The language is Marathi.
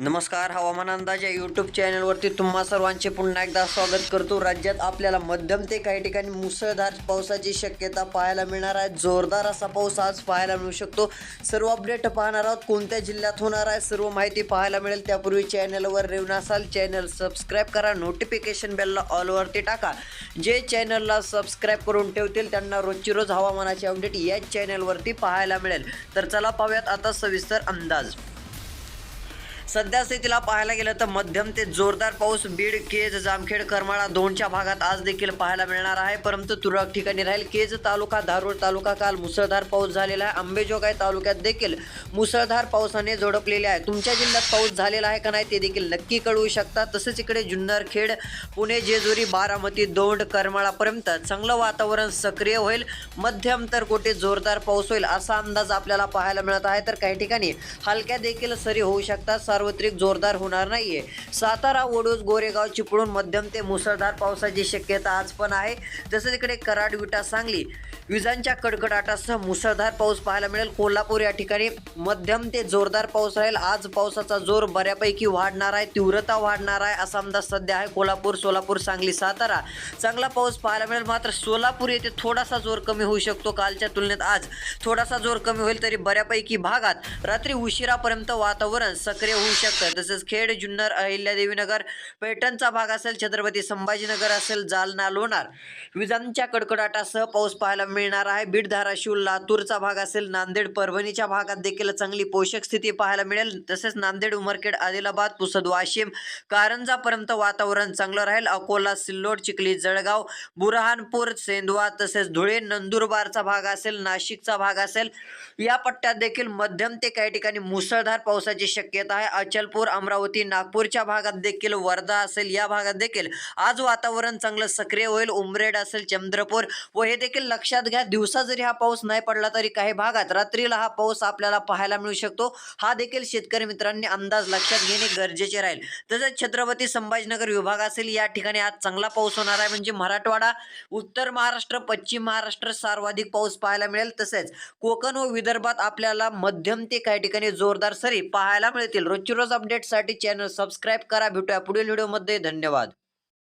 नमस्कार हवामान अंदाज या यूट्यूब चॅनलवरती तुम्हा सर्वांचे पुन्हा एकदा स्वागत करतो. राज्यात आपल्याला मध्यम ते काही ठिकाणी मुसळधार पावसाची शक्यता पाहायला मिळणार आहे. जोरदार असा पाऊस आज पाहायला मिळू शकतो. सर्व अपडेट पाहणार आहोत. कोणत्या जिल्ह्यात होणार आहे? सर्व माहिती पाहायला मिळेल. त्यापूर्वी चॅनलवर रेवून असाल चॅनल सबस्क्राईब करा. नोटिफिकेशन बेलला ऑलवरती टाका. जे चॅनलला सबस्क्राईब करून ठेवतील त्यांना रोजची रोज हवामानाचे अपडेट याच चॅनलवरती पाहायला मिळेल. तर चला पाहूयात आता सविस्तर अंदाज. सध्या स्थितीला पाहायला गेलं तर मध्यम ते जोरदार पाऊस बीड केज जामखेड करमाळा दोनच्या भागात आज देखील पाहायला मिळणार आहे. परंतु तुरळक ठिकाणी राहील. केज तालुका धारूर तालुका काल मुसळधार पाऊस झालेला आहे. अंबेजोगाई तालुक्यात देखील मुसळधार पावसाने झोडपलेले आहे. तुमच्या जिल्ह्यात पाऊस झालेला आहे का नाही ते देखील नक्की कळवू शकता. तसेच इकडे जुन्नर खेड पुणे जेजुरी बारामती दौंड करमाळापर्यंत चांगलं वातावरण सक्रिय होईल. मध्यम तर कुठे जोरदार पाऊस होईल असा अंदाज आपल्याला पाहायला मिळत आहे. तर काही ठिकाणी हलक्या देखील सरी होऊ शकतात. सार्वत्रिक जोरदार होणार नाहीये. सातारा ओडूस गोरेगाव चिपळूण मध्यम ते मुसळधार पावसाची शक्यता आज पण आहे. तसेच इकडे कराड विटा सांगली विजांच्या कडकडाटासह मुसळधार पाऊस पाहायला मिळेल. कोल्हापूर या ठिकाणी मध्यम ते जोरदार पाऊस राहील. आज पावसाचा जोर बऱ्यापैकी वाढणार आहे. तीव्रता वाढणार आहे असा अंदाज सध्या आहे कोल्हापूर सोलापूर सांगली सातारा. चांगला पाऊस पाहायला मिळेल. मात्र सोलापूर येथे थोडासा जोर कमी होऊ शकतो. कालच्या तुलनेत आज थोडासा जोर कमी होईल तरी बऱ्यापैकी भागात रात्री उशिरापर्यंत वातावरण सक्रिय होऊ शकतं. तसेच खेड जुन्नर अहिल्यादेवीनगर पैठणचा भाग असेल छत्रपती संभाजीनगर असेल जालना लोणार. विजांच्या कडकडाटासह पाऊस पाहायला मिळणार आहे. बीड धाराशिव लातूरचा भाग असेल नांदेड परभणीच्या भागात देखील चांगली पोषक स्थिती पाहायला मिळेल. तसेच नांदेड उमरखेड आदिलाबाद पुसद वाशिम कारंजापर्यंत वातावरण चांगलं राहील. अकोला सिल्लोड चिखली जळगाव बुरहानपूर सेंदवा तसेच धुळे नंदुरबारचा भाग असेल नाशिकचा भाग असेल या पट्ट्यात देखील मध्यम ते काही ठिकाणी मुसळधार पावसाची शक्यता आहे. अचलपूर अमरावती नागपूरच्या भागात देखील वर्धा असेल या भागात देखील आज वातावरण चांगलं सक्रिय होईल. उमरेड असेल चंद्रपूर व हे देखील लक्षात घ्या दिवसा जरी हा पाऊस नाही पडला तरी काही भागात रात्रीला हा पाऊस आपल्याला पाहायला मिळू शकतो. हा देखील शेतकरी मित्रांनी अंदाज लक्षात घेणे गरजेचे राहील. तसेच छत्रपती संभाजीनगर विभाग असेल या ठिकाणी आज चांगला पाऊस होणार आहे. म्हणजे मराठवाडा उत्तर महाराष्ट्र पश्चिम महाराष्ट्र सर्वाधिक पाऊस पाहायला मिळेल. तसेच कोकण व विदर्भात आपल्याला मध्यम ते काही ठिकाणी जोरदार सरी पाहायला मिळतील. रोज रोज अपडेटसाठी चॅनल सबस्क्राईब करा. भेटूया पुढील व्हिडिओमध्ये. धन्यवाद.